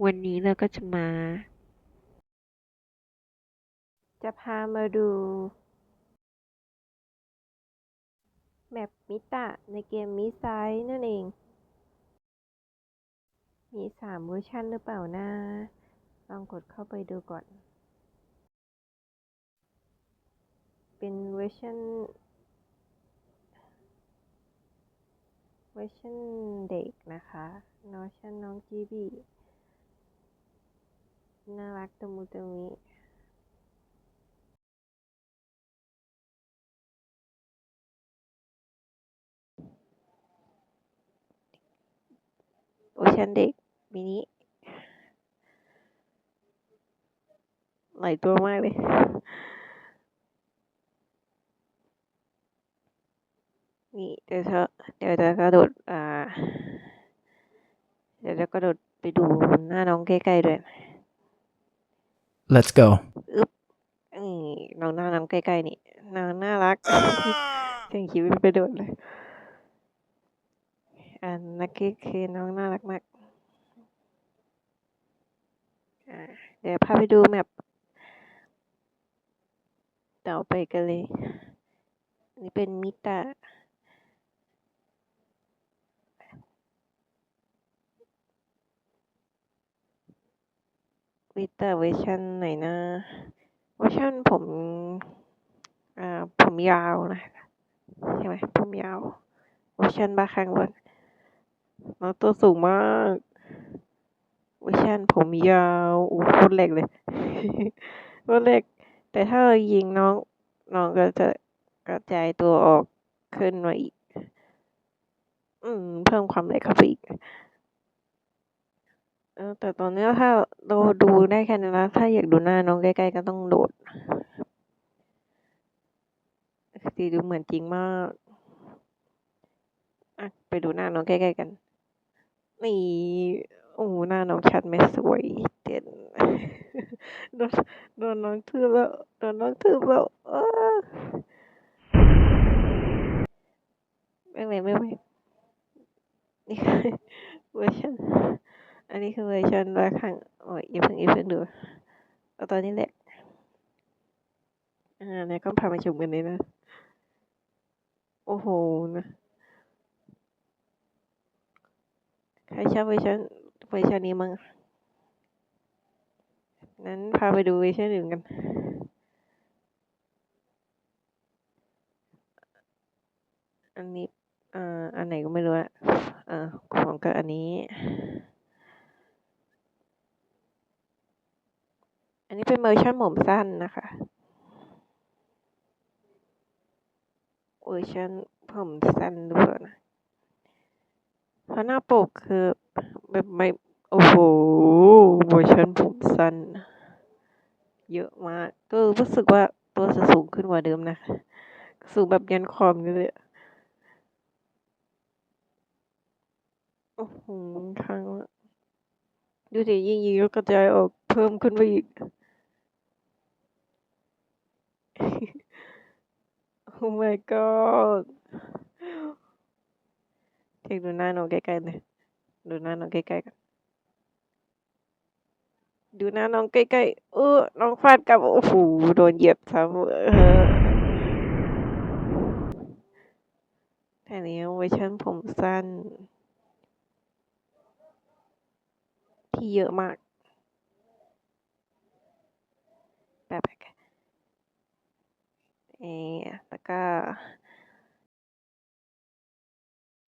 วันนี้เราก็จะมา จะพามาดู แมปมิตะในเกมมิไซนั่นเอง มีสามเวอร์ชันหรือเปล่านะลองกดเข้าไปดูก่อน เป็นเวอร์ชันเวอร์ชันเด็กนะคะเวอร์ชันน้องจีบี น่ารักตะมุตะมิเวอชันเด็กมินิหลายตัวมากเลยนี่เดี๋ยวจะเดี๋ยวจะกระโดดอ่า เดี๋ยวจะกระโดดไปดูหน้าน้องใกล้ๆด้วย Let's go. นี่น้องหน้าน้องใกล้ๆนี่น้องน่ารักถึงคิดไปโดดเลย อันนักก็คือน้องน่ารักมากเดี๋ยวพาไปดูแมปต่อไปกันเลยนนี้เป็นมิตา วิตาเวอร์ชันไหนนะเวอร์ชันผมอ่าผมยาวนะใช่ไหมผมยาวเวอร์ชันบาคังบนน้องตัวสูงมากเวอร์ชันผมยาวโอ้โหโคตรเล็กเลยโคตรเล็ก แต่ถ้าเรายิงน้องน้องก็จะกระจายตัวออกขึ้นมาอีก อืม เพิ่มความเล็กเข้าไปอีก อแต่ตอนนี้ถ้าเราดูได้แค่นั้นแล้วถ้าอยากดูหน้าน้องใกล้ๆก็ต้องโดดสีดูเหมือนจริงมากอะไปดูหน้าน้องใกล้ๆกัน นี่โอ้หน้าน้องชัดไหมสวยเด่นโดนโดนน้องทืบแล้วโดนน้องทืบแล้วเออไม่ไม่ไม่ไม่นี่คือเวอร์ชัน อันนี้คือเวอร์ชันละครั้งโอ้ยอย่าเพิ่งอย่าเพิ่งดูเอาตอนนี้แหละอ่าเนี่ยก็พามาชมกันเลยนะ โอ้โหนะใครชอบเวอร์ชันเวอร์ชันนี้มั้งนั้นพาไปดูเวอร์ชันอื่นกัน อันนี้อ่าอันไหนก็ไม่รู้อะอ่าของก็อันนี้ อันนี้เป็นเวอร์ชันผมสั้นนะคะ เวอร์ชันผมสั้นด้วยนะเพราะหน้าปกคือแบบไม่ โอ้โห เวอร์ชันผมสั้น เยอะมากก็รู้สึกว่าตัวจะสูงขึ้นกว่าเดิมนะสูงแบบยันคอมเลยอะโอ้โหข้งละดูสิยิ่งยิงก็กระจายออกเพิ่มขึ้นไปอีก โอ้ my god เช็คดูหน้าน้องใกล้ๆเลยดูหน้าน้องใกล้ๆกันดูหน้าน้องใกล้ๆเออน้องฟาดกับโอ้โหโดนเหยียบซ้ำเออแต่เนี้เวอร์ชันผมสั้น ที่เยอะมาก แบบ เออแล้วก็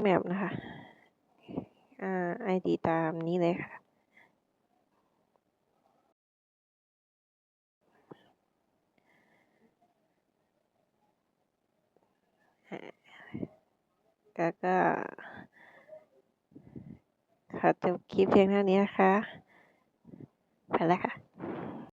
แมปนะคะอ่าไอดีตามนี้เลยค่ะก็ก็ขอจบคลิปเพียงเท่านี้นะคะไปแล้วค่ะ